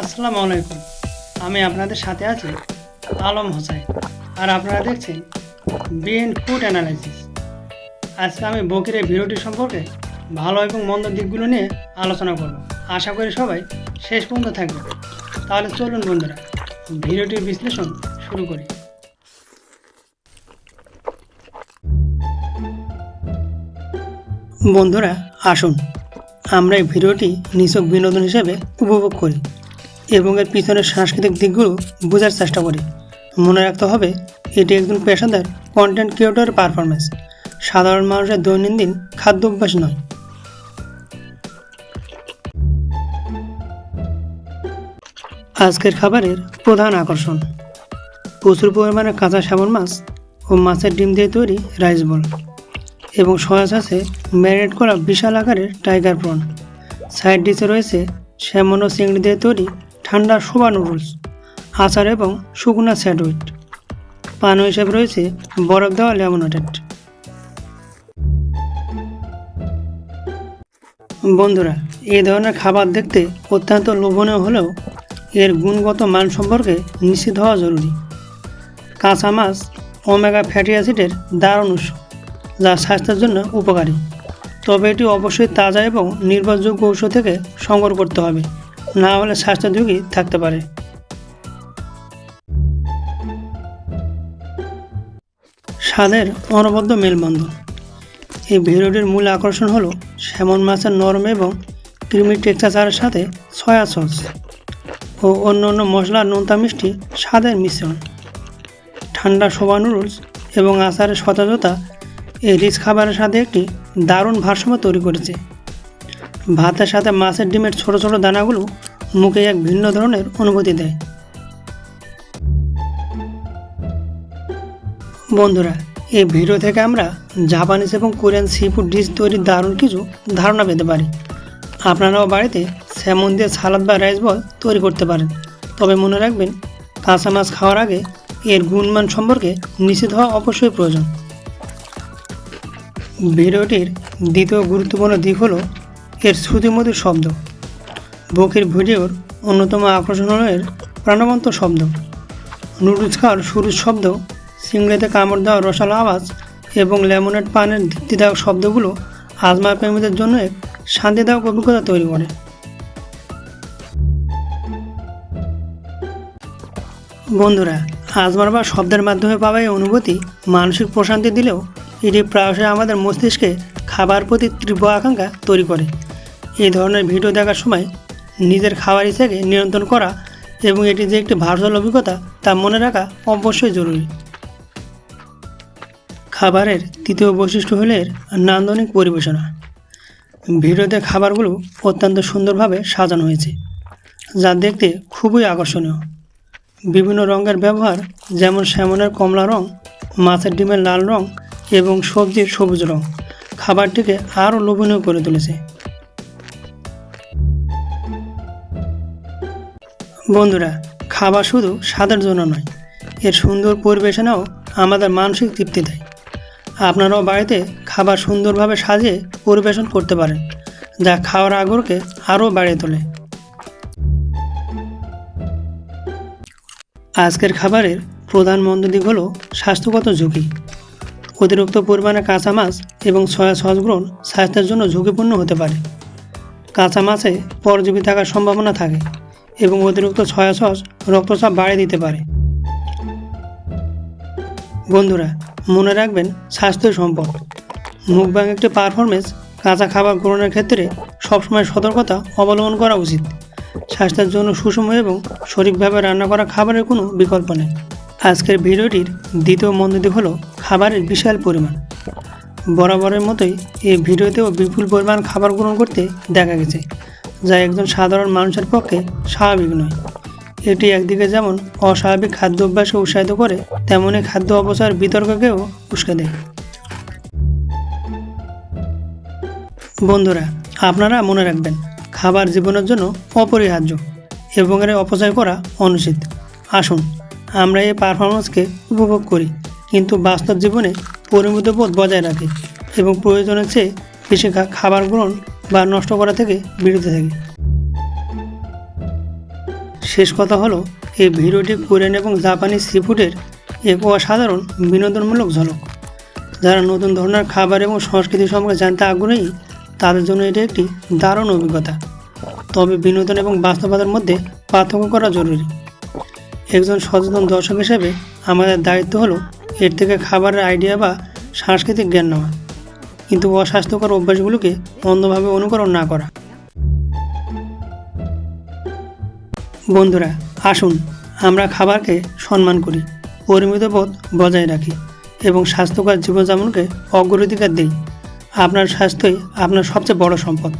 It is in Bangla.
আসসালামু আলাইকুম। আমি আপনাদের সাথে আছি আলম হোসাইন আর আপনারা দেখছেন বিএন ফুড অ্যানালাইসিস আজকে আমি বকির এই ভিডিওটি সম্পর্কে ভালো এবং মন্দ দিকগুলো নিয়ে আলোচনা করব। আশা করি সবাই শেষ পর্যন্ত থাকবে। তাহলে চলুন বন্ধুরা, ভিডিওটির বিশ্লেষণ শুরু করি। বন্ধুরা, আসুন আমরা এই ভিডিওটি নিছক বিনোদন হিসেবে উপভোগ করি। এবং এর পিছনের সাংস্কৃতিক দিকগুলো বোঝার চেষ্টা করি। মনে রাখতে হবে, এটি একজন পেশাদার কন্টেন্ট ক্রিয়েটর পারফরমেন্স সাধারণ মানুষের দৈনন্দিন খাদ্য অভ্যাস নয়। আজকের খাবারের প্রধান আকর্ষণ, প্রচুর পরিমাণে কাঁচা শ্যামল মাছ ও মাছের ডিম দিয়ে তৈরি রাইস বল এবং সয়াস আছে ম্যারিনেট করা বিশাল আকারের টাইগার প্রন সাইড ডিশে রয়েছে স্যামন ও চিংড়ি দিয়ে তৈরি ঠান্ডা শোভা নুডলস, আচার এবং শুকনা স্যান্ডউইচ। পানীয় হিসেবে রয়েছে বরফ দেওয়া লেমনেটেড বন্ধুরা এই ধরনের খাবার দেখতে অত্যন্ত লোভনীয় হলেও এর গুণগত মান সম্পর্কে নিশ্চিত হওয়া জরুরি। কাঁচা মাছ ওমেগা ফ্যাটি অ্যাসিডের দারুণ উৎস, যা স্বাস্থ্যের জন্য উপকারী। তবে এটি অবশ্যই তাজা এবং নির্ভরযোগ্য উৎস থেকে সংগ্রহ করতে হবে। না হলে স্বাস্থ্য ঝুঁকি থাকতে পারে। স্বাদের অনবদ্য মেলবন্ধন। এই ভিডিওটির মূল আকর্ষণ হলো স্যামন মাছের নরম এবং ক্রিমি টেক্সচারের সাথে সয়া সস ও অন্য অন্য মশলা, নোনতা মিষ্টি স্বাদের মিশ্রণ। ঠান্ডা শোভা নুডলস এবং আচারের সতেজতা এই রিচ খাবারের সাথে একটি দারুণ ভারসাম্য তৈরি করেছে। ভাতের সাথে মাছের ডিমের ছোট ছোট দানাগুলো মুখে এক ভিন্ন ধরনের অনুভূতি দেয়। বন্ধুরা এই ভিডিও থেকে আমরা জাপানিজ এবং কোরিয়ান সি ফুড ডিশ তৈরির দারুণ কিছু ধারণা পেতে পারি। আপনারাও বাড়িতে স্যামন দিয়ে সালাদ বা রাইস বল তৈরি করতে পারেন। তবে মনে রাখবেন, কাঁচা মাছ খাওয়ার আগে এর গুণমান সম্পর্কে নিশ্চিত হওয়া অবশ্যই প্রয়োজন। ভিডিওটির দ্বিতীয় গুরুত্বপূর্ণ দিক হলো এর শ্রুতিমধুর শব্দ। বকির ভিডিওর অন্যতম আকর্ষণ এর প্রাণবন্ত শব্দ। নুডলস খাওয়ার শব্দ সিংড়িতে কামড় দেওয়া রসালো আওয়াজ এবং লেমনেড পানের তৃপ্তিদায়ক শব্দগুলো আজমা প্রেমীদের জন্য এক শান্তিদায়ক অভিজ্ঞতা তৈরি করে। বন্ধুরা, আজমার বা শব্দের মাধ্যমে পাওয়া এই অনুভূতি মানসিক প্রশান্তি দিলেও এটি প্রায়শই আমাদের মস্তিষ্কে খাবার প্রতি তীব্র আকাঙ্ক্ষা তৈরি করে। এই ধরনের ভিডিও দেখার সময় নিজের খাবার ইচ্ছাকে নিয়ন্ত্রণ করা এবং এটি যে একটি ভার্চুয়াল অভিজ্ঞতা তা মনে রাখা অবশ্যই জরুরি। খাবারের তৃতীয় বৈশিষ্ট্য হলো নান্দনিক পরিবেশনা। ভিডিওতে খাবারগুলো অত্যন্ত সুন্দরভাবে সাজানো হয়েছে, যা দেখতে খুবই আকর্ষণীয়। বিভিন্ন রঙের ব্যবহার, যেমন স্যামনের কমলা রং, মাছের ডিমের লাল রং এবং সবজির সবুজ রং, খাবারটিকে আরও লোভনীয় করে তুলেছে। বন্ধুরা খাবার শুধু স্বাদের জন্য নয়, এর সুন্দর পরিবেশনাও আমাদের মানসিক তৃপ্তি দেয়। আপনারাও বাড়িতে খাবার সুন্দরভাবে সাজিয়ে পরিবেশন করতে পারেন, যা খাওয়ার আগ্রহকে আরও বাড়িয়ে তোলে। আজকের খাবারের প্রধান মন্দ দিক হলো স্বাস্থ্যগত ঝুঁকি। অতিরিক্ত পরিমাণে কাঁচা মাছ এবং সয়া সস গ্রহণ স্বাস্থ্যের জন্য ঝুঁকিপূর্ণ হতে পারে। কাঁচা মাছে পরজীবী থাকার সম্ভাবনা থাকে। এবং অতিরিক্ত সয়া সস রক্তচাপ বাড়িয়ে দিতে পারে। বন্ধুরা, মনে রাখবেন স্বাস্থ্য সম্পদ। মুখবাং একটি পারফরমেন্স কাঁচা খাবার গ্রহণের ক্ষেত্রে সবসময় সতর্কতা অবলম্বন করা উচিত। স্বাস্থ্যের জন্য সুষম এবং সঠিকভাবে রান্না করা খাবারের কোনো বিকল্প নেই। আজকের ভিডিওটির দ্বিতীয় মন্দির হলো খাবারের বিশাল পরিমাণ। বরাবরের মতোই এই ভিডিওতেও বিপুল পরিমাণ খাবার গ্রহণ করতে দেখা গেছে। যা একজন সাধারণ মানুষের পক্ষে স্বাভাবিক নয়। এটি একদিকে যেমন অস্বাভাবিক খাদ্য অভ্যাসকে উৎসাহিত করে তেমনই খাদ্য অপচয়ের বিতর্ককেও উস্কে দেয়। বন্ধুরা, আপনারা মনে রাখবেন, খাবার জীবনের জন্য অপরিহার্য এবং এর অপচয় করা অনুচিত। আসুন, আমরা এই পারফরমেন্সকে উপভোগ করি, কিন্তু বাস্তব জীবনে পরিমিত বোধ বজায় রাখি এবং প্রয়োজনের চেয়ে বেশি খাবার গ্রহণ বা নষ্ট করা থেকে বিরত থাকি। শেষ কথা হলো, এই ভিডিওটি কোরিয়ান এবং জাপানি সি ফুডের এক অসাধারণ বিনোদনমূলক ঝলক। যারা নতুন ধরনের খাবার এবং সংস্কৃতি সম্পর্কে জানতে আগ্রহী, তাদের জন্য এটি একটি দারুণ অভিজ্ঞতা। তবে বিনোদন এবং বাস্তবতার মধ্যে পার্থক্য করা জরুরি। একজন সচেতন দর্শক হিসেবে আমাদের দায়িত্ব হলো এর থেকে খাবারের আইডিয়া বা সাংস্কৃতিক জ্ঞান নেওয়া। কিন্তু অস্বাস্থ্যকর অভ্যাসগুলোকে অন্ধভাবে অনুকরণ না করা। বন্ধুরা, আসুন আমরা খাবারকে সম্মান করি, পরিমিত বোধ বজায় রাখি এবং স্বাস্থ্যকর জীবনযাপনকে অগ্রাধিকার দিই। আপনার স্বাস্থ্যই আপনার সবচেয়ে বড় সম্পদ।